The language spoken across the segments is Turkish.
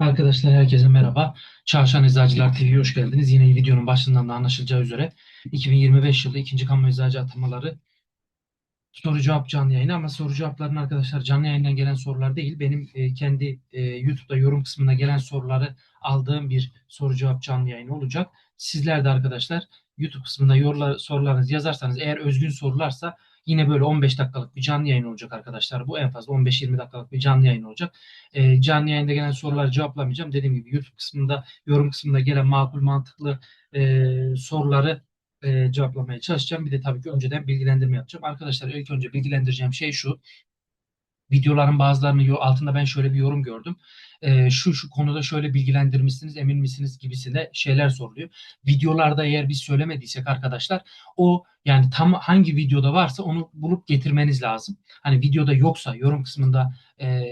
Arkadaşlar herkese merhaba. Çarşan Eczacılar TV'ye hoş geldiniz. Yine videonun başından da anlaşılacağı üzere 2025 yılı ikinci kamu eczacı atamaları soru cevap canlı yayını ama soru cevapların arkadaşlar canlı yayından gelen sorular değil. Benim e, kendi e, YouTube'da yorum kısmına gelen soruları aldığım bir soru cevap canlı yayını olacak. Sizler de arkadaşlar YouTube kısmında yorla, sorularınızı yazarsanız eğer özgün sorularsa yine böyle 15 dakikalık bir canlı yayın olacak arkadaşlar. Bu en fazla 15-20 dakikalık bir canlı yayın olacak. E, canlı yayında gelen soruları cevaplamayacağım. Dediğim gibi YouTube kısmında, yorum kısmında gelen makul mantıklı e, soruları e, cevaplamaya çalışacağım. Bir de tabii ki önceden bilgilendirme yapacağım. Arkadaşlar ilk önce bilgilendireceğim şey şu. Videoların bazılarını altında ben şöyle bir yorum gördüm. E, şu şu konuda şöyle bilgilendirmişsiniz emin misiniz gibisine şeyler soruluyor. Videolarda eğer biz söylemediysek arkadaşlar o yani tam hangi videoda varsa onu bulup getirmeniz lazım. Hani videoda yoksa yorum kısmında e,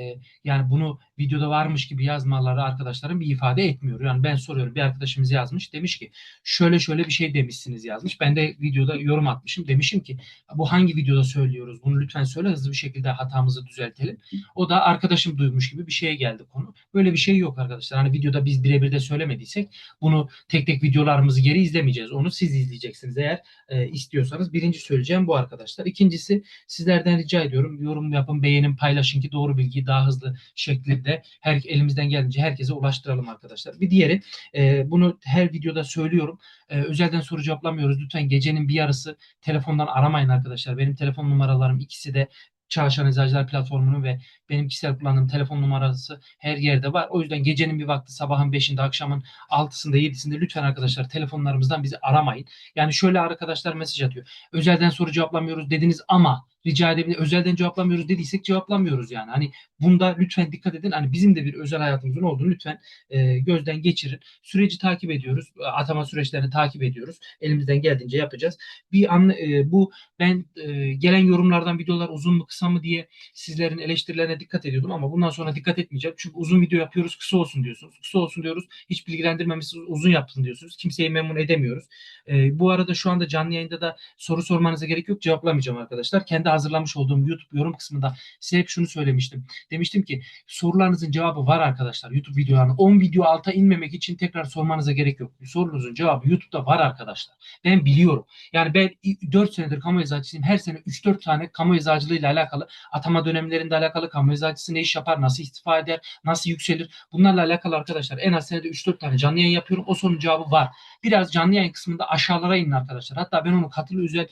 yani bunu videoda varmış gibi yazmaları arkadaşlarım bir ifade etmiyor. Yani ben soruyorum bir arkadaşımız yazmış demiş ki şöyle şöyle bir şey demişsiniz yazmış. Ben de videoda yorum atmışım. Demişim ki bu hangi videoda söylüyoruz? Bunu lütfen söyle hızlı bir şekilde hatamızı düzeltelim. O da arkadaşım duymuş gibi bir şeye geldi konu. Böyle bir şey yok arkadaşlar. Hani videoda biz birebir de söylemediysek bunu tek tek videolarımızı geri izlemeyeceğiz. Onu siz izleyeceksiniz eğer e, istiyorsanız. Birinci söyleyeceğim bu arkadaşlar. İkincisi sizlerden rica ediyorum yorum yapın, beğenin, paylaşın ki doğru bilgiyi daha hızlı şekilde her elimizden geldiğince herkese ulaştıralım arkadaşlar. Bir diğeri e, bunu her videoda söylüyorum. E, özelden soru cevaplamıyoruz. Lütfen gecenin bir yarısı telefondan aramayın arkadaşlar. Benim telefon numaralarım ikisi de Çalışan Eczacılar platformunun ve benim kişisel kullandığım telefon numarası her yerde var. O yüzden gecenin bir vakti sabahın 5'inde akşamın 6'sında 7'sinde lütfen arkadaşlar telefonlarımızdan bizi aramayın. Yani şöyle arkadaşlar mesaj atıyor. Özelden soru cevaplamıyoruz dediniz ama rica edebilir. Özelden cevaplamıyoruz dediysek cevaplamıyoruz yani. Hani bunda lütfen dikkat edin. Hani bizim de bir özel hayatımızın olduğunu lütfen e, gözden geçirin. Süreci takip ediyoruz. Atama süreçlerini takip ediyoruz. Elimizden geldiğince yapacağız. Bir an e, bu ben e, gelen yorumlardan videolar uzun mu kısa mı diye sizlerin eleştirilerine dikkat ediyordum ama bundan sonra dikkat etmeyeceğim. Çünkü uzun video yapıyoruz kısa olsun diyorsunuz. Kısa olsun diyoruz. Hiç bilgilendirmemişsiniz uzun yapsın diyorsunuz. Kimseyi memnun edemiyoruz. E, bu arada şu anda canlı yayında da soru sormanıza gerek yok. Cevaplamayacağım arkadaşlar. Kendi hazırlamış olduğum YouTube yorum kısmında size hep şunu söylemiştim. Demiştim ki sorularınızın cevabı var arkadaşlar. YouTube videolarına 10 video alta inmemek için tekrar sormanıza gerek yok. Sorunuzun cevabı YouTube'da var arkadaşlar. Ben biliyorum. Yani ben 4 senedir kamu eczacısıyım. Her sene 3-4 tane kamu eczacılığıyla alakalı atama dönemlerinde alakalı kamu eczacısı ne iş yapar, nasıl istifa eder, nasıl yükselir. Bunlarla alakalı arkadaşlar en az senede 3-4 tane canlı yayın yapıyorum. O sorunun cevabı var. Biraz canlı yayın kısmında aşağılara inin arkadaşlar. Hatta ben onu katıl özel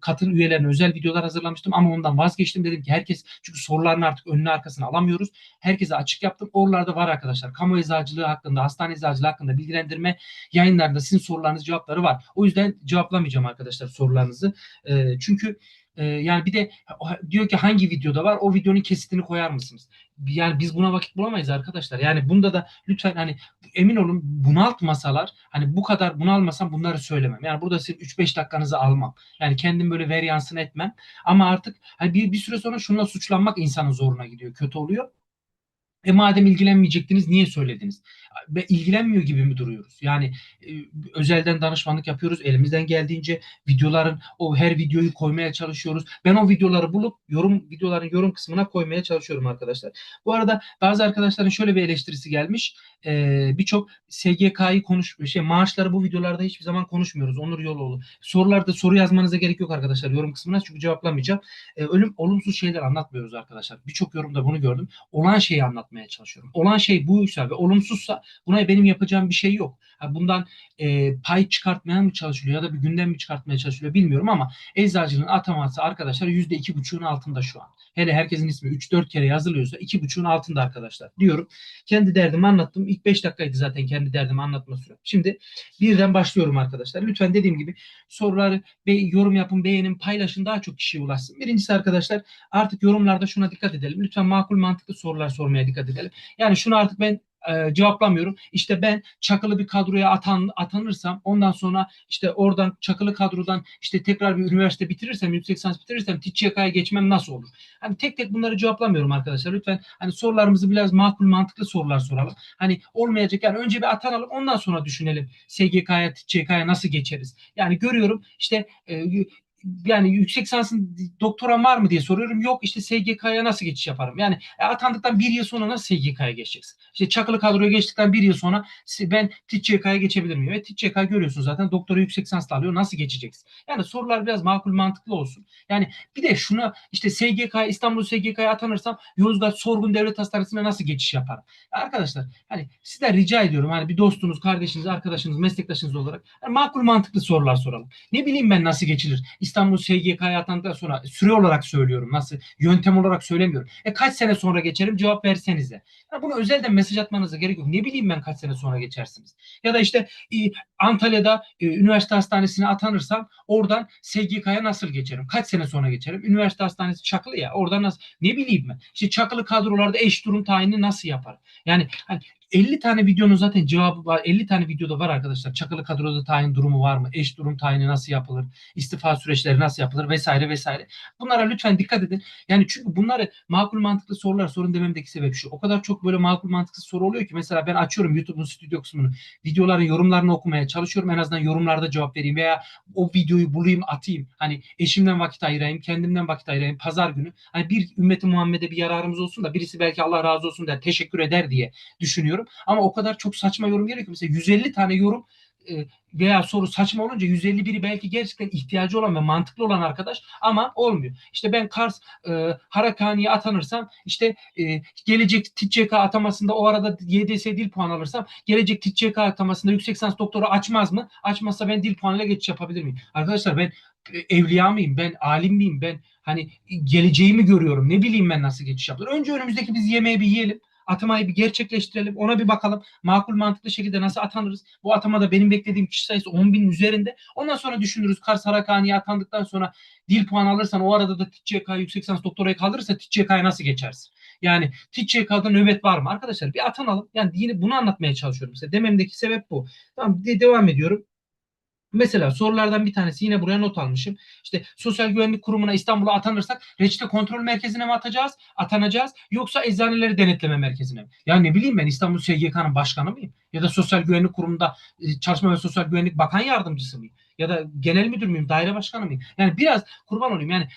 katıl üyelerine özel videolar hazırlamıştım ama ondan vazgeçtim. Dedim ki herkes çünkü sorularını artık önüne arkasına alamıyoruz. Herkese açık yaptım. Oralarda var arkadaşlar. Kamu eczacılığı hakkında, hastane eczacılığı hakkında bilgilendirme yayınlarında sizin sorularınız cevapları var. O yüzden cevaplamayacağım arkadaşlar sorularınızı. E, çünkü e, yani bir de diyor ki hangi videoda var o videonun kesitini koyar mısınız? Yani biz buna vakit bulamayız arkadaşlar. Yani bunda da lütfen hani emin olun bunaltmasalar hani bu kadar bunalmasam bunları söylemem. Yani burada sizin 3-5 dakikanızı almam. Yani kendim böyle ver yansın etmem. Ama artık hani bir, bir süre sonra şununla suçlanmak insanın zoruna gidiyor. Kötü oluyor. E madem ilgilenmeyecektiniz niye söylediniz? Ve ilgilenmiyor gibi mi duruyoruz? Yani e, özelden danışmanlık yapıyoruz. Elimizden geldiğince videoların o her videoyu koymaya çalışıyoruz. Ben o videoları bulup yorum videoların yorum kısmına koymaya çalışıyorum arkadaşlar. Bu arada bazı arkadaşların şöyle bir eleştirisi gelmiş. E, Birçok SGK'yı konuş şey maaşları bu videolarda hiçbir zaman konuşmuyoruz. Onur Yoloğlu. Sorularda soru yazmanıza gerek yok arkadaşlar yorum kısmına çünkü cevaplamayacağım. E, ölüm olumsuz şeyler anlatmıyoruz arkadaşlar. Birçok yorumda bunu gördüm. Olan şeyi anlatmaya çalışıyorum. Olan şey buysa ve olumsuzsa buna benim yapacağım bir şey yok. Bundan e, pay çıkartmaya mı çalışılıyor ya da bir gündem mi çıkartmaya çalışılıyor bilmiyorum ama eczacının ataması arkadaşlar yüzde iki buçuğun altında şu an. Hele herkesin ismi 3-4 kere yazılıyorsa iki buçuğun altında arkadaşlar diyorum. Kendi derdimi anlattım. İlk 5 dakikaydı zaten kendi derdimi anlatma sürem. Şimdi birden başlıyorum arkadaşlar. Lütfen dediğim gibi soruları be, yorum yapın, beğenin, paylaşın daha çok kişiye ulaşsın. Birincisi arkadaşlar artık yorumlarda şuna dikkat edelim. Lütfen makul mantıklı sorular sormaya dikkat edelim. Yani şunu artık ben e, cevaplamıyorum. İşte ben çakılı bir kadroya atan, atanırsam ondan sonra işte oradan çakılı kadrodan işte tekrar bir üniversite bitirirsem, yüksek lisans bitirirsem TİÇYK'ya geçmem nasıl olur? Hani tek tek bunları cevaplamıyorum arkadaşlar. Lütfen hani sorularımızı biraz makul mantıklı sorular soralım. Hani olmayacak yani önce bir atanalım ondan sonra düşünelim SGK'ya, TİÇYK'ya nasıl geçeriz? Yani görüyorum işte e, yani yüksek lisansın doktoran var mı diye soruyorum. Yok işte SGK'ya nasıl geçiş yaparım? Yani e, atandıktan bir yıl sonra nasıl SGK'ya geçeceksin? İşte çakılı kadroya geçtikten bir yıl sonra ben TİTÇK'ya geçebilir miyim? Evet TİTÇK görüyorsun zaten doktora yüksek lisansla alıyor. Nasıl geçeceksin? Yani sorular biraz makul mantıklı olsun. Yani bir de şuna işte SGK İstanbul SGK'ya atanırsam Yozgat Sorgun Devlet Hastanesi'ne nasıl geçiş yaparım? Arkadaşlar hani sizden rica ediyorum hani bir dostunuz, kardeşiniz, arkadaşınız, meslektaşınız olarak hani makul mantıklı sorular soralım. Ne bileyim ben nasıl geçilir? İstanbul SGK'ya atandıktan sonra süre olarak söylüyorum. Nasıl? Yöntem olarak söylemiyorum. E kaç sene sonra geçerim? Cevap versenize. Yani bunu özelden mesaj atmanıza gerek yok. Ne bileyim ben kaç sene sonra geçersiniz. Ya da işte e, Antalya'da e, üniversite hastanesine atanırsam oradan SGK'ya nasıl geçerim? Kaç sene sonra geçerim? Üniversite hastanesi Çakılı ya. Oradan nasıl? Ne bileyim ben. İşte Çakılı kadrolarda eş durum tayini nasıl yapar? Yani hani 50 tane videonun zaten cevabı var. 50 tane videoda var arkadaşlar. Çakılı kadroda tayin durumu var mı? Eş durum tayini nasıl yapılır? İstifa süreçleri nasıl yapılır? Vesaire vesaire. Bunlara lütfen dikkat edin. Yani çünkü bunları makul mantıklı sorular sorun dememdeki sebep şu. O kadar çok böyle makul mantıklı soru oluyor ki mesela ben açıyorum YouTube'un stüdyo kısmını. Videoların yorumlarını okumaya çalışıyorum. En azından yorumlarda cevap vereyim veya o videoyu bulayım atayım. Hani eşimden vakit ayırayım, kendimden vakit ayırayım. Pazar günü. Hani bir ümmeti Muhammed'e bir yararımız olsun da birisi belki Allah razı olsun der, teşekkür eder diye düşünüyorum. Ama o kadar çok saçma yorum geliyor ki mesela 150 tane yorum e, veya soru saçma olunca 151'i belki gerçekten ihtiyacı olan ve mantıklı olan arkadaş ama olmuyor. İşte ben Kars e, Harakani'ye atanırsam işte e, gelecek TİTÇK atamasında o arada YDS dil puan alırsam gelecek TİTÇK atamasında yüksek lisans doktoru açmaz mı? Açmazsa ben dil puanıyla geçiş yapabilir miyim? Arkadaşlar ben e, evliya mıyım? Ben alim miyim? Ben hani geleceğimi görüyorum. Ne bileyim ben nasıl geçiş yapılır. Önce önümüzdeki biz yemeği bir yiyelim atamayı bir gerçekleştirelim. Ona bir bakalım. Makul mantıklı şekilde nasıl atanırız? Bu atamada benim beklediğim kişi sayısı 10 bin üzerinde. Ondan sonra düşünürüz. Kars Harakani'ye atandıktan sonra dil puan alırsan o arada da TİTÇK yüksek lisans doktorayı kaldırırsa TİTÇK'ya nasıl geçersin? Yani TİTÇK'da nöbet var mı? Arkadaşlar bir atanalım. Yani yine bunu anlatmaya çalışıyorum size. Dememdeki sebep bu. Tamam de devam ediyorum. Mesela sorulardan bir tanesi yine buraya not almışım. İşte Sosyal Güvenlik Kurumu'na İstanbul'a atanırsak reçete kontrol merkezine mi atacağız, atanacağız yoksa eczaneleri denetleme merkezine mi? Ya ne bileyim ben İstanbul SGK'nın başkanı mıyım? Ya da Sosyal Güvenlik Kurumu'nda e, Çalışma ve Sosyal Güvenlik Bakan Yardımcısı mıyım? Ya da genel müdür müyüm, daire başkanı mıyım? Yani biraz kurban olayım yani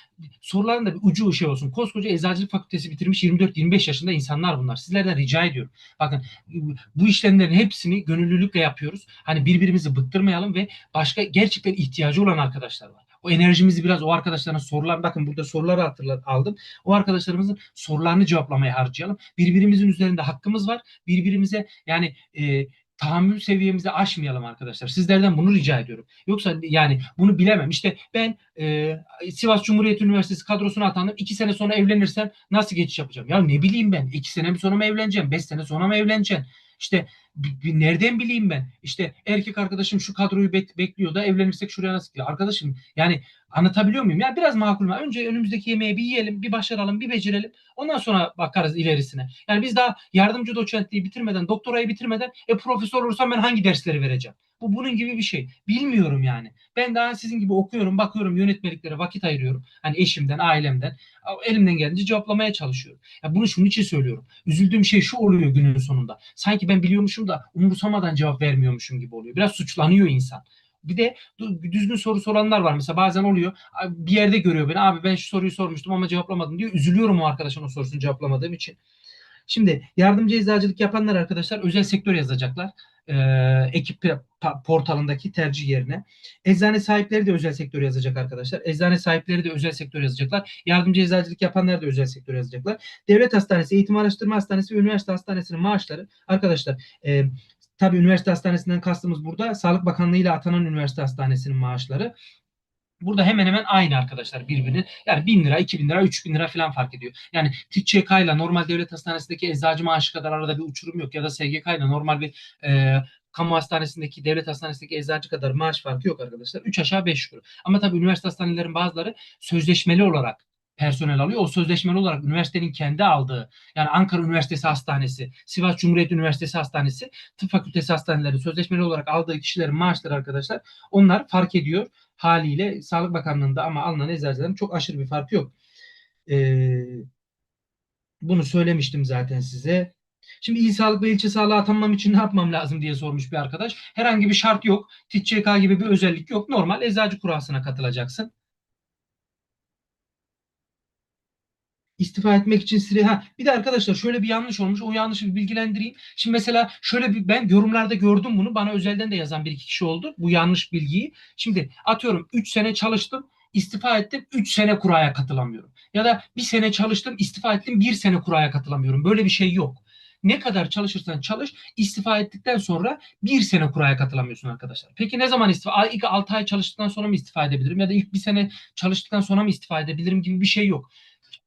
soruların da bir ucu şey olsun. Koskoca Eczacılık Fakültesi bitirmiş 24-25 yaşında insanlar bunlar. Sizlerden rica ediyorum. Bakın bu işlemlerin hepsini gönüllülükle yapıyoruz. Hani birbirimizi bıktırmayalım ve başka gerçekten ihtiyacı olan arkadaşlar var. O enerjimizi biraz o arkadaşların sorular bakın burada soruları hatırla, aldım. O arkadaşlarımızın sorularını cevaplamaya harcayalım. Birbirimizin üzerinde hakkımız var. Birbirimize yani e, tahammül seviyemizi aşmayalım arkadaşlar. Sizlerden bunu rica ediyorum. Yoksa yani bunu bilemem. İşte ben e, Sivas Cumhuriyet Üniversitesi kadrosuna atandım. İki sene sonra evlenirsem nasıl geçiş yapacağım? Ya ne bileyim ben. İki sene sonra mı evleneceğim? Beş sene sonra mı evleneceğim? İşte nereden bileyim ben? İşte erkek arkadaşım şu kadroyu bek- bekliyor da evlenirsek şuraya nasıl gidiyor? Arkadaşım yani anlatabiliyor muyum? Ya biraz makul mu? Önce önümüzdeki yemeği bir yiyelim, bir başaralım, bir becerelim. Ondan sonra bakarız ilerisine. Yani biz daha yardımcı doçentliği bitirmeden, doktorayı bitirmeden e, profesör olursam ben hangi dersleri vereceğim? Bu bunun gibi bir şey. Bilmiyorum yani. Ben daha sizin gibi okuyorum, bakıyorum, yönetmeliklere vakit ayırıyorum. Hani eşimden, ailemden. Elimden gelince cevaplamaya çalışıyorum. Ya bunu şunun için söylüyorum. Üzüldüğüm şey şu oluyor günün sonunda. Sanki ben biliyormuşum da umursamadan cevap vermiyormuşum gibi oluyor. Biraz suçlanıyor insan. Bir de düzgün soru soranlar var. Mesela bazen oluyor. Bir yerde görüyor beni. Abi ben şu soruyu sormuştum ama cevaplamadım diyor. Üzülüyorum o arkadaşın o sorusunu cevaplamadığım için. Şimdi yardımcı eczacılık yapanlar arkadaşlar özel sektör yazacaklar. Ee, ekip portalındaki tercih yerine. Eczane sahipleri de özel sektör yazacak arkadaşlar. Eczane sahipleri de özel sektör yazacaklar. Yardımcı eczacılık yapanlar da özel sektör yazacaklar. Devlet hastanesi, eğitim araştırma hastanesi ve üniversite hastanesinin maaşları arkadaşlar e, tabii üniversite hastanesinden kastımız burada Sağlık Bakanlığı ile atanan üniversite hastanesinin maaşları. Burada hemen hemen aynı arkadaşlar birbirinin. Yani 1000 lira, 2000 lira, 3000 lira falan fark ediyor. Yani TİTÇK ile normal devlet hastanesindeki eczacı maaşı kadar arada bir uçurum yok. Ya da SGK ile normal bir e, kamu hastanesindeki, devlet hastanesindeki eczacı kadar maaş farkı yok arkadaşlar. 3 aşağı 5 yukarı. Ama tabii üniversite hastanelerin bazıları sözleşmeli olarak personel alıyor. O sözleşmeli olarak üniversitenin kendi aldığı yani Ankara Üniversitesi Hastanesi, Sivas Cumhuriyet Üniversitesi Hastanesi, Tıp Fakültesi Hastaneleri sözleşmeli olarak aldığı kişilerin maaşları arkadaşlar onlar fark ediyor haliyle Sağlık Bakanlığı'nda ama alınan eczacıların çok aşırı bir farkı yok. Ee, bunu söylemiştim zaten size. Şimdi il sağlık ve ilçe sağlığı atanmam için ne yapmam lazım diye sormuş bir arkadaş. Herhangi bir şart yok. TİTÇK gibi bir özellik yok. Normal eczacı kurasına katılacaksın. İstifa etmek için süre ha bir de arkadaşlar şöyle bir yanlış olmuş. O yanlışı bir bilgilendireyim. Şimdi mesela şöyle bir ben yorumlarda gördüm bunu. Bana özelden de yazan bir iki kişi oldu. Bu yanlış bilgiyi. Şimdi atıyorum 3 sene çalıştım istifa ettim 3 sene kuraya katılamıyorum. Ya da bir sene çalıştım istifa ettim 1 sene kuraya katılamıyorum. Böyle bir şey yok. Ne kadar çalışırsan çalış istifa ettikten sonra bir sene kuraya katılamıyorsun arkadaşlar. Peki ne zaman istifa? İlk 6 ay çalıştıktan sonra mı istifa edebilirim? Ya da ilk bir sene çalıştıktan sonra mı istifa edebilirim gibi bir şey yok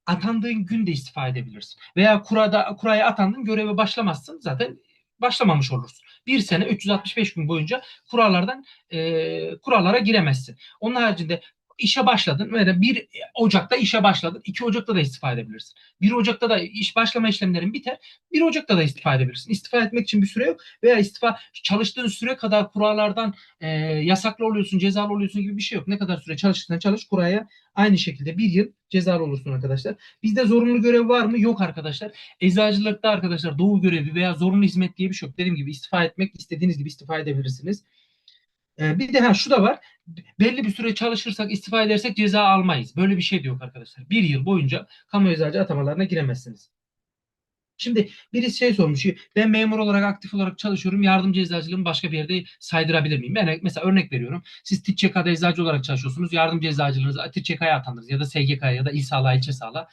atandığın gün de istifa edebilirsin. Veya kurada kuraya atandın göreve başlamazsın zaten başlamamış olursun. Bir sene 365 gün boyunca kurallardan e, kurallara giremezsin. Onun haricinde işe başladın ve 1 Ocak'ta işe başladın. 2 Ocak'ta da istifa edebilirsin. 1 Ocak'ta da iş başlama işlemlerin biter. 1 Ocak'ta da istifa edebilirsin. İstifa etmek için bir süre yok veya istifa çalıştığın süre kadar kurallardan e, yasaklı oluyorsun, cezalı oluyorsun gibi bir şey yok. Ne kadar süre çalışırsan çalış kuraya aynı şekilde bir yıl cezalı olursun arkadaşlar. Bizde zorunlu görev var mı? Yok arkadaşlar. Eczacılıkta arkadaşlar doğu görevi veya zorunlu hizmet diye bir şey yok. Dediğim gibi istifa etmek istediğiniz gibi istifa edebilirsiniz. Ee, bir de ha şu da var. Belli bir süre çalışırsak, istifa edersek ceza almayız. Böyle bir şey de yok arkadaşlar. Bir yıl boyunca kamu eczacı atamalarına giremezsiniz. Şimdi birisi şey sormuş. Ben memur olarak aktif olarak çalışıyorum. Yardımcı eczacılığımı başka bir yerde saydırabilir miyim? Ben mesela örnek veriyorum. Siz TİÇK'da eczacı olarak çalışıyorsunuz. Yardımcı eczacılığınızı TİÇK'ya atandınız ya da SGK'ya ya da il sağlığa, ilçe sağlığa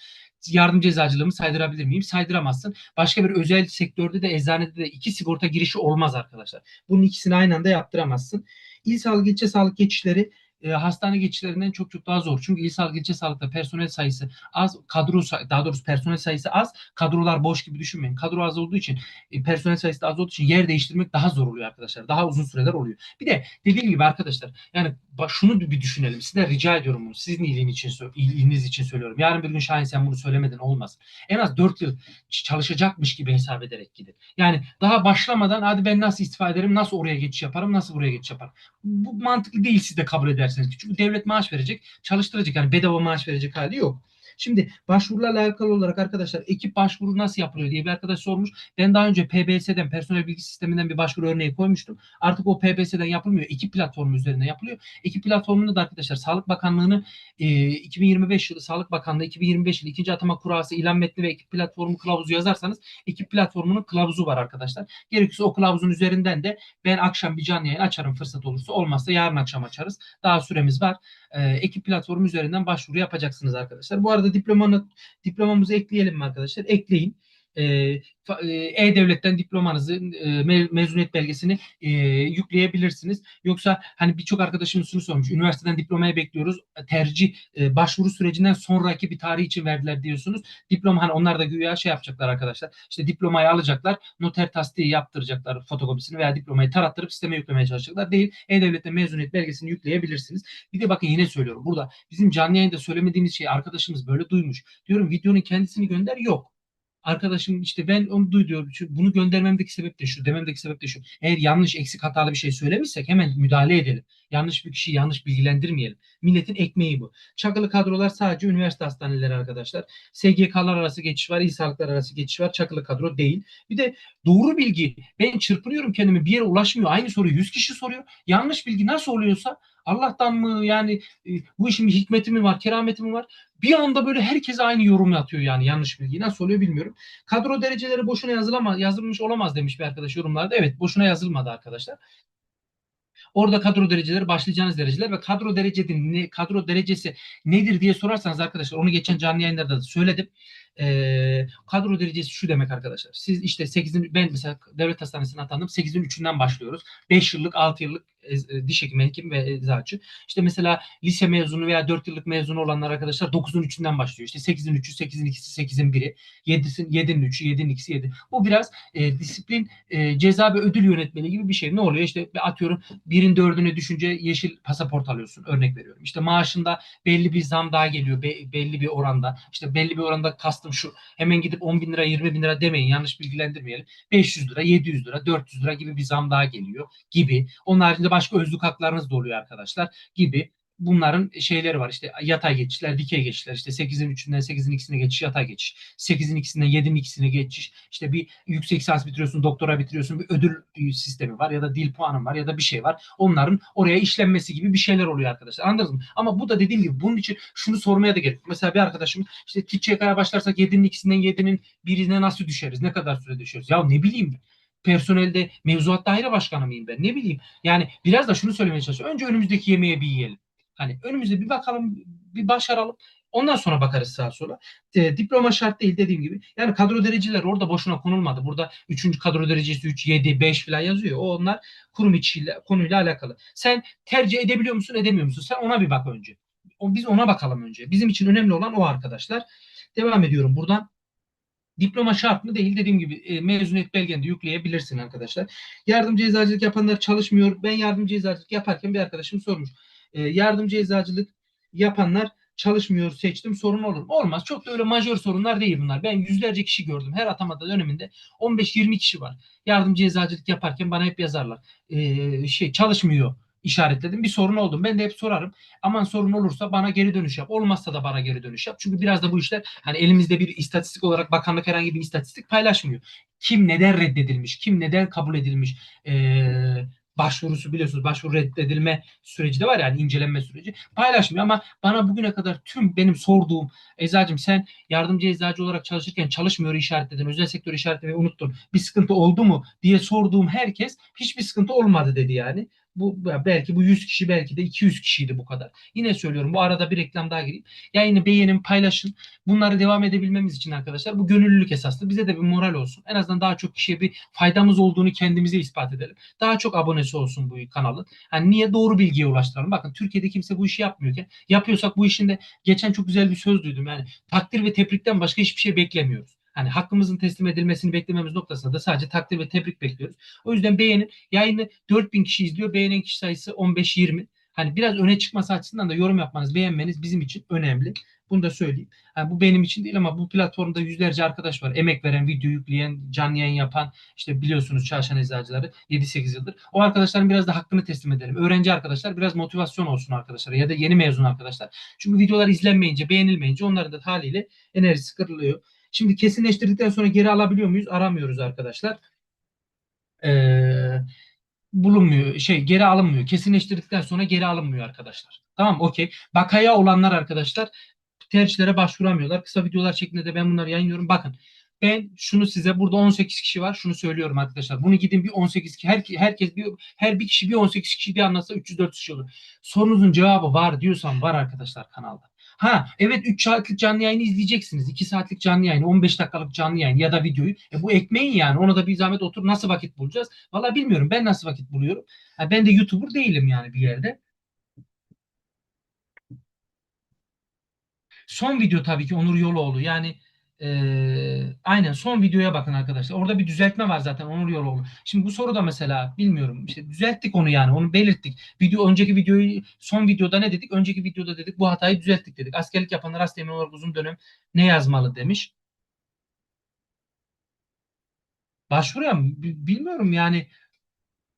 yardımcı eczacılığımı saydırabilir miyim? Saydıramazsın. Başka bir özel sektörde de eczanede de iki sigorta girişi olmaz arkadaşlar. Bunun ikisini aynı anda yaptıramazsın. İl sağlık, ilçe sağlık geçişleri e, hastane geçişlerinden çok çok daha zor. Çünkü il sağlık, ilçe sağlıkta personel sayısı az, kadro daha doğrusu personel sayısı az, kadrolar boş gibi düşünmeyin. Kadro az olduğu için, e, personel sayısı da az olduğu için yer değiştirmek daha zor oluyor arkadaşlar. Daha uzun süreler oluyor. Bir de dediğim gibi arkadaşlar yani şunu bir düşünelim. Sizden rica ediyorum bunu. Sizin iyiliğin için, iyiliğiniz için söylüyorum. Yarın bir gün Şahin sen bunu söylemedin olmaz. En az 4 yıl çalışacakmış gibi hesap ederek gidin. Yani daha başlamadan hadi ben nasıl istifa ederim, nasıl oraya geçiş yaparım, nasıl buraya geçiş yaparım. Bu mantıklı değil siz de kabul ederseniz. Çünkü devlet maaş verecek, çalıştıracak. Yani bedava maaş verecek hali yok. Şimdi başvurularla alakalı olarak arkadaşlar ekip başvuru nasıl yapılıyor diye bir arkadaş sormuş. Ben daha önce PBS'den personel bilgi sisteminden bir başvuru örneği koymuştum. Artık o PBS'den yapılmıyor. Ekip platformu üzerinde yapılıyor. Ekip platformunda da arkadaşlar Sağlık Bakanlığı'nı e, 2025 yılı Sağlık Bakanlığı 2025 yılı ikinci atama kurası ilan metni ve ekip platformu kılavuzu yazarsanız ekip platformunun kılavuzu var arkadaşlar. Gerekirse o kılavuzun üzerinden de ben akşam bir canlı yayın açarım fırsat olursa. Olmazsa yarın akşam açarız. Daha süremiz var. E, ekip platformu üzerinden başvuru yapacaksınız arkadaşlar. Bu arada diplomamızı ekleyelim mi arkadaşlar? Ekleyin. Ee, e-Devlet'ten diplomanızı, e, mezuniyet belgesini e, yükleyebilirsiniz. Yoksa hani birçok arkadaşımız şunu sormuş. Üniversiteden diplomaya bekliyoruz. Tercih e, başvuru sürecinden sonraki bir tarih için verdiler diyorsunuz. Diploma hani onlar da güya şey yapacaklar arkadaşlar. İşte diplomayı alacaklar. Noter tasdiği yaptıracaklar fotokopisini veya diplomayı tarattırıp sisteme yüklemeye çalışacaklar. Değil. E-Devlet'ten mezuniyet belgesini yükleyebilirsiniz. Bir de bakın yine söylüyorum. Burada bizim canlı yayında söylemediğimiz şey arkadaşımız böyle duymuş. Diyorum videonun kendisini gönder. Yok arkadaşım işte ben onu duyuyorum. Bunu göndermemdeki sebep de şu, dememdeki sebep de şu. Eğer yanlış, eksik, hatalı bir şey söylemişsek hemen müdahale edelim. Yanlış bir kişiyi yanlış bilgilendirmeyelim. Milletin ekmeği bu. Çakılı kadrolar sadece üniversite hastaneleri arkadaşlar. SGK'lar arası geçiş var, il sağlıklar arası geçiş var. Çakılı kadro değil. Bir de doğru bilgi. Ben çırpınıyorum kendimi bir yere ulaşmıyor. Aynı soruyu 100 kişi soruyor. Yanlış bilgi nasıl oluyorsa Allah'tan mı yani e, bu işin bir hikmeti mi var, kerameti mi var? Bir anda böyle herkese aynı yorum atıyor yani yanlış bilgi. Nasıl oluyor bilmiyorum. Kadro dereceleri boşuna yazılamaz, yazılmış olamaz demiş bir arkadaş yorumlarda. Evet boşuna yazılmadı arkadaşlar. Orada kadro dereceleri başlayacağınız dereceler ve kadro derecesi ne, kadro derecesi nedir diye sorarsanız arkadaşlar onu geçen canlı yayınlarda da söyledim. E, kadro derecesi şu demek arkadaşlar. Siz işte 8'in ben mesela devlet hastanesine atandım. 8'in 3'ünden başlıyoruz. 5 yıllık 6 yıllık diş hekimi, hekim ve eczacı. İşte mesela lise mezunu veya 4 yıllık mezunu olanlar arkadaşlar 9'un 3'ünden başlıyor. İşte 8'in 3'ü, 8'in 2'si, 8'in 1'i, 7'sin 7'nin 3'ü, 7'nin 2'si, 7. Bu biraz e, disiplin, e, ceza ve ödül yönetmeliği gibi bir şey. Ne oluyor? İşte atıyorum birin dördüne düşünce yeşil pasaport alıyorsun. Örnek veriyorum. İşte maaşında belli bir zam daha geliyor. Be, belli bir oranda. İşte belli bir oranda kastım şu. Hemen gidip 10 bin lira 20 bin lira demeyin. Yanlış bilgilendirmeyelim. 500 lira, 700 lira, 400 lira gibi bir zam daha geliyor gibi. Onun haricinde başka özlük haklarınız da oluyor arkadaşlar gibi. bunların şeyleri var. İşte yatay geçişler, dikey geçişler. İşte 8'in 3'ünden 8'in 2'sine geçiş, yatay geçiş. 8'in 2'sinden 7'in 2'sine geçiş. İşte bir yüksek lisans bitiriyorsun, doktora bitiriyorsun. Bir ödül sistemi var ya da dil puanın var ya da bir şey var. Onların oraya işlenmesi gibi bir şeyler oluyor arkadaşlar. Anladınız mı? Ama bu da dediğim gibi bunun için şunu sormaya da gerek. Mesela bir arkadaşım işte TÇK'ya başlarsak 7'nin 2'sinden 7'nin birine nasıl düşeriz? Ne kadar süre düşeriz? Ya ne bileyim personelde mevzuat daire başkanı mıyım ben? Ne bileyim. Yani biraz da şunu söylemeye çalışıyorum. Önce önümüzdeki yemeğe bir yiyelim. Hani önümüzde bir bakalım, bir başaralım. Ondan sonra bakarız sağa sola. E, diploma şart değil dediğim gibi. Yani kadro dereceler orada boşuna konulmadı. Burada 3. kadro derecesi 3, 7, 5 falan yazıyor. O onlar kurum içiyle konuyla alakalı. Sen tercih edebiliyor musun, edemiyor musun? Sen ona bir bak önce. O, biz ona bakalım önce. Bizim için önemli olan o arkadaşlar. Devam ediyorum buradan. Diploma şart mı değil dediğim gibi e, mezuniyet belgeni de yükleyebilirsin arkadaşlar. Yardımcı eczacılık yapanlar çalışmıyor. Ben yardımcı eczacılık yaparken bir arkadaşım sormuş. E, yardımcı eczacılık yapanlar çalışmıyor seçtim sorun olur mu? Olmaz. Çok da öyle majör sorunlar değil bunlar. Ben yüzlerce kişi gördüm. Her atamada döneminde 15-20 kişi var. Yardımcı eczacılık yaparken bana hep yazarlar. E, şey çalışmıyor işaretledim. Bir sorun oldu. Ben de hep sorarım. Aman sorun olursa bana geri dönüş yap. Olmazsa da bana geri dönüş yap. Çünkü biraz da bu işler hani elimizde bir istatistik olarak bakanlık herhangi bir istatistik paylaşmıyor. Kim neden reddedilmiş, kim neden kabul edilmiş, ee, başvurusu biliyorsunuz başvuru reddedilme süreci de var yani incelenme süreci paylaşmıyor ama bana bugüne kadar tüm benim sorduğum eczacım sen yardımcı eczacı olarak çalışırken çalışmıyor işaretledin özel sektör işaretlemeyi unuttun bir sıkıntı oldu mu diye sorduğum herkes hiçbir sıkıntı olmadı dedi yani bu belki bu 100 kişi belki de 200 kişiydi bu kadar. Yine söylüyorum bu arada bir reklam daha gireyim. Yayını beğenin, paylaşın. Bunları devam edebilmemiz için arkadaşlar bu gönüllülük esaslı. Bize de bir moral olsun. En azından daha çok kişiye bir faydamız olduğunu kendimize ispat edelim. Daha çok abonesi olsun bu kanalın. Yani niye doğru bilgiye ulaştıralım? Bakın Türkiye'de kimse bu işi yapmıyorken yapıyorsak bu işin de geçen çok güzel bir söz duydum. Yani takdir ve tebrikten başka hiçbir şey beklemiyoruz hani hakkımızın teslim edilmesini beklememiz noktasında da sadece takdir ve tebrik bekliyoruz. O yüzden beğenin. Yayını 4000 kişi izliyor. Beğenen kişi sayısı 15-20. Hani biraz öne çıkması açısından da yorum yapmanız, beğenmeniz bizim için önemli. Bunu da söyleyeyim. Yani bu benim için değil ama bu platformda yüzlerce arkadaş var. Emek veren, video yükleyen, canlı yayın yapan, işte biliyorsunuz çalışan eczacıları 7-8 yıldır. O arkadaşların biraz da hakkını teslim edelim. Öğrenci arkadaşlar biraz motivasyon olsun arkadaşlar ya da yeni mezun arkadaşlar. Çünkü videolar izlenmeyince, beğenilmeyince onların da haliyle enerjisi kırılıyor. Şimdi kesinleştirdikten sonra geri alabiliyor muyuz? Aramıyoruz arkadaşlar. Ee, bulunmuyor. Şey geri alınmıyor. Kesinleştirdikten sonra geri alınmıyor arkadaşlar. Tamam okey. Bakaya olanlar arkadaşlar tercihlere başvuramıyorlar. Kısa videolar şeklinde de ben bunları yayınlıyorum. Bakın ben şunu size burada 18 kişi var. Şunu söylüyorum arkadaşlar. Bunu gidin bir 18 kişi her, herkes bir her bir kişi bir 18 kişi diye anlatsa 304 kişi olur. Sorunuzun cevabı var diyorsam var arkadaşlar kanalda. Ha evet 3 saatlik canlı yayını izleyeceksiniz. 2 saatlik canlı yayını, 15 dakikalık canlı yayın ya da videoyu. E bu ekmeğin yani. Ona da bir zahmet otur nasıl vakit bulacağız? Valla bilmiyorum. Ben nasıl vakit buluyorum? Ha, ben de YouTuber değilim yani bir yerde. Son video tabii ki Onur Yoloğlu. Yani ee, aynen son videoya bakın arkadaşlar. Orada bir düzeltme var zaten Onur Yoloğlu. Şimdi bu soruda mesela bilmiyorum işte düzelttik onu yani onu belirttik. Video önceki videoyu son videoda ne dedik? Önceki videoda dedik bu hatayı düzelttik dedik. Askerlik yapanlar hasta olarak uzun dönem ne yazmalı demiş. Başvuruyor mu? Bilmiyorum yani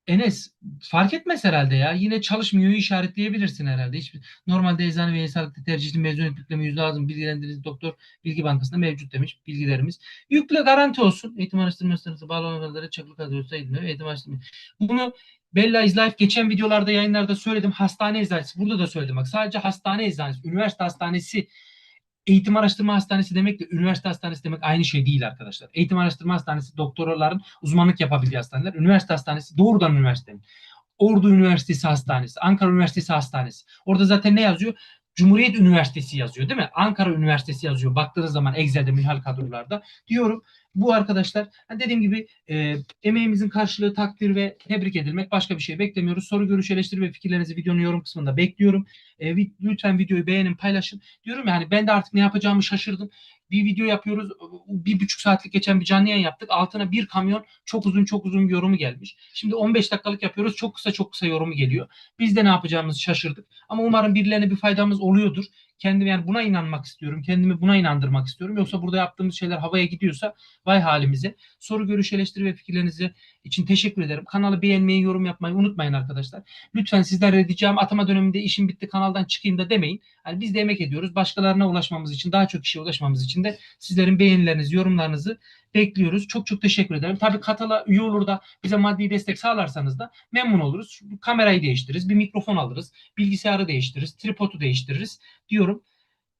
Enes fark etmez herhalde ya. Yine çalışmıyor işaretleyebilirsin herhalde. Hiçbir, normalde eczane ve sağlıklı tercihli mezuniyet yükleme yüzde lazım bilgilendiriniz doktor bilgi bankasında mevcut demiş bilgilerimiz. Yükle garanti olsun. Eğitim araştırma üstlerinizi bağlı olanlara çakılı kadrosu ediliyor. Eğitim araştırma. Bunu Bella is Life geçen videolarda yayınlarda söyledim. Hastane eczanesi. Burada da söyledim. Bak sadece hastane eczanesi. Üniversite hastanesi eğitim araştırma hastanesi demekle üniversite hastanesi demek aynı şey değil arkadaşlar. Eğitim araştırma hastanesi doktorların uzmanlık yapabildiği hastaneler. Üniversite hastanesi doğrudan üniversitenin. Ordu Üniversitesi Hastanesi, Ankara Üniversitesi Hastanesi. Orada zaten ne yazıyor? Cumhuriyet Üniversitesi yazıyor değil mi? Ankara Üniversitesi yazıyor. Baktığınız zaman Excel'de mühal kadrolarda. Diyorum bu arkadaşlar dediğim gibi e, emeğimizin karşılığı takdir ve tebrik edilmek başka bir şey beklemiyoruz. Soru, görüş, eleştiri ve fikirlerinizi videonun yorum kısmında bekliyorum. E, lütfen videoyu beğenin, paylaşın. Diyorum yani ben de artık ne yapacağımı şaşırdım bir video yapıyoruz. Bir buçuk saatlik geçen bir canlı yayın yaptık. Altına bir kamyon çok uzun çok uzun yorumu gelmiş. Şimdi 15 dakikalık yapıyoruz. Çok kısa çok kısa yorumu geliyor. Biz de ne yapacağımızı şaşırdık. Ama umarım birilerine bir faydamız oluyordur. Kendimi yani buna inanmak istiyorum. Kendimi buna inandırmak istiyorum. Yoksa burada yaptığımız şeyler havaya gidiyorsa vay halimize. Soru, görüş, eleştiri ve fikirlerinizi için teşekkür ederim. Kanalı beğenmeyi, yorum yapmayı unutmayın arkadaşlar. Lütfen sizlere diyeceğim atama döneminde işim bitti kanaldan çıkayım da demeyin. Yani biz de emek ediyoruz. Başkalarına ulaşmamız için, daha çok kişiye ulaşmamız için de sizlerin beğenilerinizi, yorumlarınızı bekliyoruz. Çok çok teşekkür ederim. Tabii Katala üye olur da bize maddi destek sağlarsanız da memnun oluruz. Kamerayı değiştiririz, bir mikrofon alırız, bilgisayarı değiştiririz, tripodu değiştiririz diyorum.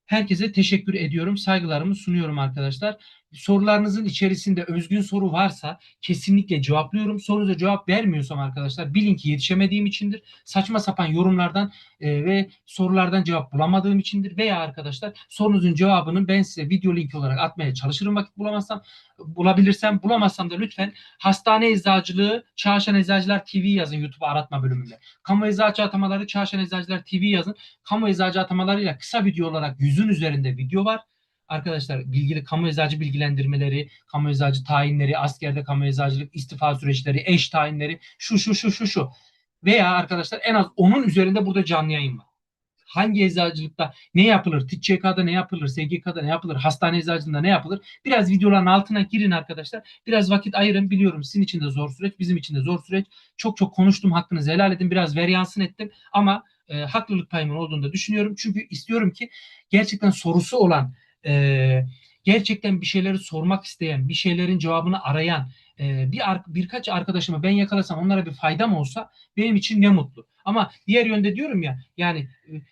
Herkese teşekkür ediyorum. Saygılarımı sunuyorum arkadaşlar. Sorularınızın içerisinde özgün soru varsa kesinlikle cevaplıyorum. Sorunuza cevap vermiyorsam arkadaşlar bilin ki yetişemediğim içindir. Saçma sapan yorumlardan e, ve sorulardan cevap bulamadığım içindir. Veya arkadaşlar sorunuzun cevabını ben size video linki olarak atmaya çalışırım vakit bulamazsam. Bulabilirsem bulamazsam da lütfen Hastane Eczacılığı Çağşan Eczacılar TV yazın YouTube'a aratma bölümünde. Kamu Eczacı Atamaları Çağşan Eczacılar TV yazın. Kamu Eczacı Atamalarıyla kısa video olarak yüzün üzerinde video var. Arkadaşlar bilgili kamu eczacı bilgilendirmeleri, kamu eczacı tayinleri, askerde kamu eczacılık, istifa süreçleri, eş tayinleri, şu şu şu şu şu. Veya arkadaşlar en az onun üzerinde burada canlı yayın var. Hangi eczacılıkta ne yapılır, TİÇK'da ne yapılır, SGK'da ne yapılır, hastane eczacılığında ne yapılır? Biraz videoların altına girin arkadaşlar. Biraz vakit ayırın. Biliyorum sizin için de zor süreç, bizim için de zor süreç. Çok çok konuştum, hakkınızı helal edin. Biraz veryansın ettim ama e, haklılık payımın olduğunu da düşünüyorum. Çünkü istiyorum ki gerçekten sorusu olan, e, gerçekten bir şeyleri sormak isteyen, bir şeylerin cevabını arayan e, bir birkaç arkadaşımı ben yakalasam onlara bir faydam olsa benim için ne mutlu. Ama diğer yönde diyorum ya yani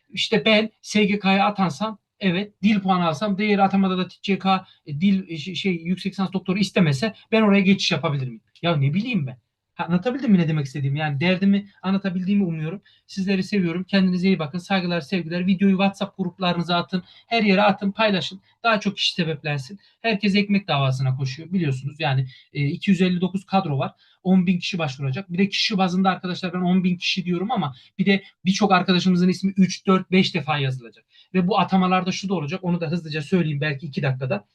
işte ben SGK'ya atansam evet dil puanı alsam diğer atamada da TCK e, dil e, şey yüksek lisans doktoru istemese ben oraya geçiş yapabilir miyim? Ya ne bileyim ben. Anlatabildim mi ne demek istediğimi? Yani derdimi anlatabildiğimi umuyorum. Sizleri seviyorum. Kendinize iyi bakın. Saygılar, sevgiler. Videoyu WhatsApp gruplarınıza atın. Her yere atın, paylaşın. Daha çok kişi sebeplensin. Herkes ekmek davasına koşuyor biliyorsunuz. Yani e, 259 kadro var. 10 bin kişi başvuracak. Bir de kişi bazında arkadaşlar ben 10 bin kişi diyorum ama bir de birçok arkadaşımızın ismi 3, 4, 5 defa yazılacak. Ve bu atamalarda şu da olacak. Onu da hızlıca söyleyeyim belki 2 dakikada.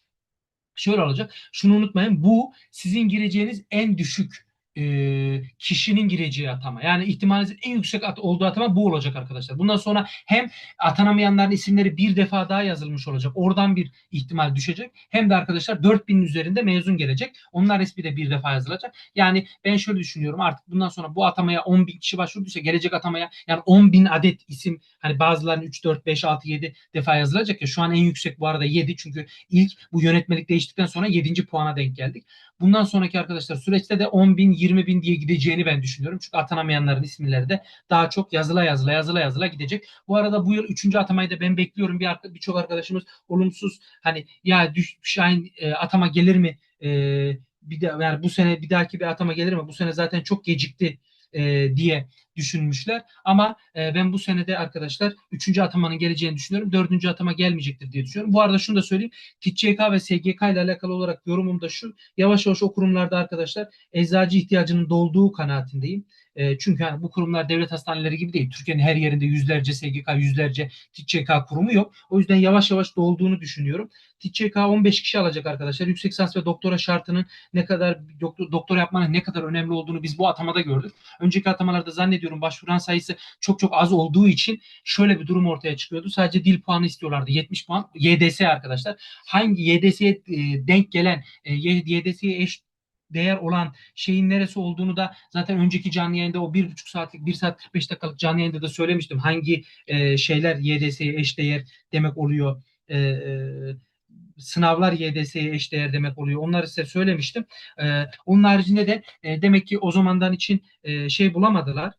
Şöyle olacak. Şunu unutmayın. Bu sizin gireceğiniz en düşük e, kişinin gireceği atama. Yani ihtimalinizin en yüksek at, olduğu atama bu olacak arkadaşlar. Bundan sonra hem atanamayanların isimleri bir defa daha yazılmış olacak. Oradan bir ihtimal düşecek. Hem de arkadaşlar 4000'in üzerinde mezun gelecek. Onlar ismi de bir defa yazılacak. Yani ben şöyle düşünüyorum artık bundan sonra bu atamaya 10 bin kişi başvurduysa gelecek atamaya yani 10 bin adet isim hani bazılarının 3, 4, 5, 6, 7 defa yazılacak ya şu an en yüksek bu arada 7 çünkü ilk bu yönetmelik değiştikten sonra 7. puana denk geldik. Bundan sonraki arkadaşlar süreçte de 10 bin 20 bin diye gideceğini ben düşünüyorum. Çünkü atanamayanların isimleri de daha çok yazıla yazıla yazıla yazıla gidecek. Bu arada bu yıl 3. atamayı da ben bekliyorum. Bir birçok arkadaşımız olumsuz hani ya düş Şahin e, atama gelir mi? E, bir de yani bu sene bir dahaki bir atama gelir mi? Bu sene zaten çok gecikti e, diye düşünmüşler. Ama e, ben bu senede arkadaşlar 3. atamanın geleceğini düşünüyorum. 4. atama gelmeyecektir diye düşünüyorum. Bu arada şunu da söyleyeyim. TİÇK ve SGK ile alakalı olarak yorumum da şu. Yavaş yavaş o kurumlarda arkadaşlar eczacı ihtiyacının dolduğu kanaatindeyim. E, çünkü hani bu kurumlar devlet hastaneleri gibi değil. Türkiye'nin her yerinde yüzlerce SGK, yüzlerce TİÇK kurumu yok. O yüzden yavaş yavaş dolduğunu düşünüyorum. TİÇK 15 kişi alacak arkadaşlar. Yüksek lisans ve doktora şartının ne kadar doktor, doktora yapmanın ne kadar önemli olduğunu biz bu atamada gördük. Önceki atamalarda zannediyorum başvuran sayısı çok çok az olduğu için şöyle bir durum ortaya çıkıyordu. Sadece dil puanı istiyorlardı. 70 puan. YDS arkadaşlar. Hangi YDS'ye denk gelen e, YDS'ye eş değer olan şeyin neresi olduğunu da zaten önceki canlı yayında o bir buçuk saatlik bir saat 45 dakikalık canlı yayında da söylemiştim. Hangi e, şeyler YDS'ye eş değer demek oluyor. E, e, sınavlar YDS'ye eş değer demek oluyor. Onları size söylemiştim. E, onun haricinde de e, demek ki o zamandan için e, şey bulamadılar.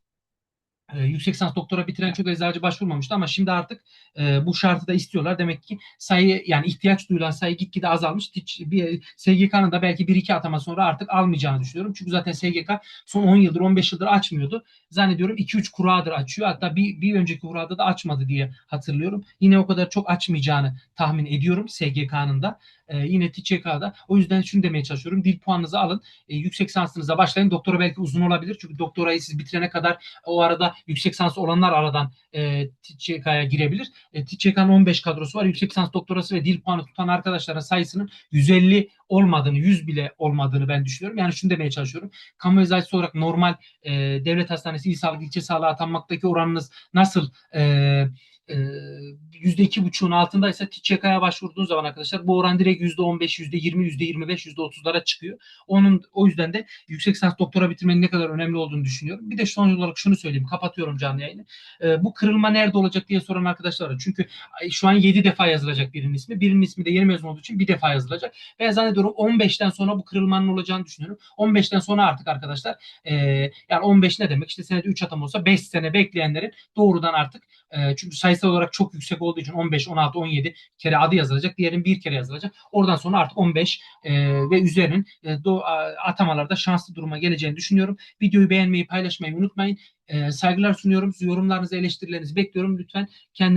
E, yüksek lisans doktora bitiren çok eczacı başvurmamıştı ama şimdi artık e, bu şartı da istiyorlar. Demek ki sayı yani ihtiyaç duyulan sayı gitgide azalmış. Hiç, bir, SGK'nın da belki bir iki atama sonra artık almayacağını düşünüyorum. Çünkü zaten SGK son 10 yıldır 15 yıldır açmıyordu. Zannediyorum 2-3 kuradır açıyor. Hatta bir, bir önceki kurada da açmadı diye hatırlıyorum. Yine o kadar çok açmayacağını tahmin ediyorum SGK'nın da. E, yine TÇK'da. O yüzden şunu demeye çalışıyorum. Dil puanınızı alın. E, yüksek lisansınıza başlayın. Doktora belki uzun olabilir. Çünkü doktorayı siz bitirene kadar o arada yüksek lisans olanlar aradan e, TÇK'ya girebilir. E, TÇK'nın 15 kadrosu var. Yüksek lisans doktorası ve dil puanı tutan arkadaşların sayısının 150 olmadığını, 100 bile olmadığını ben düşünüyorum. Yani şunu demeye çalışıyorum. Kamu eczacısı olarak normal e, devlet hastanesi, il sağlık, ilçe sağlığı atanmaktaki oranınız nasıl e, e, %2,5'un altındaysa TÇK'ya başvurduğunuz zaman arkadaşlar bu oran direkt %15, %20, %25, %30'lara çıkıyor. Onun o yüzden de yüksek lisans doktora bitirmenin ne kadar önemli olduğunu düşünüyorum. Bir de son olarak şunu söyleyeyim. Kapatıyorum canlı yayını. Ee, bu kırılma nerede olacak diye soran arkadaşlar. Çünkü şu an 7 defa yazılacak birinin ismi. Birinin ismi de yeni mezun olduğu için bir defa yazılacak. Ben zannediyorum 15'ten sonra bu kırılmanın olacağını düşünüyorum. 15'ten sonra artık arkadaşlar e, yani 15 ne demek? İşte senede 3 atam olsa 5 sene bekleyenlerin doğrudan artık e, çünkü sayısal olarak çok yüksek olduğu için 15, 16, 17 kere adı yazılacak. Diğerinin bir kere yazılacak. Oradan sonra artık 15 e, ve üzerinin e, do, atamalarda şanslı duruma geleceğini düşünüyorum. Videoyu beğenmeyi, paylaşmayı unutmayın. E, saygılar sunuyorum. Yorumlarınızı, eleştirilerinizi bekliyorum. Lütfen kendinize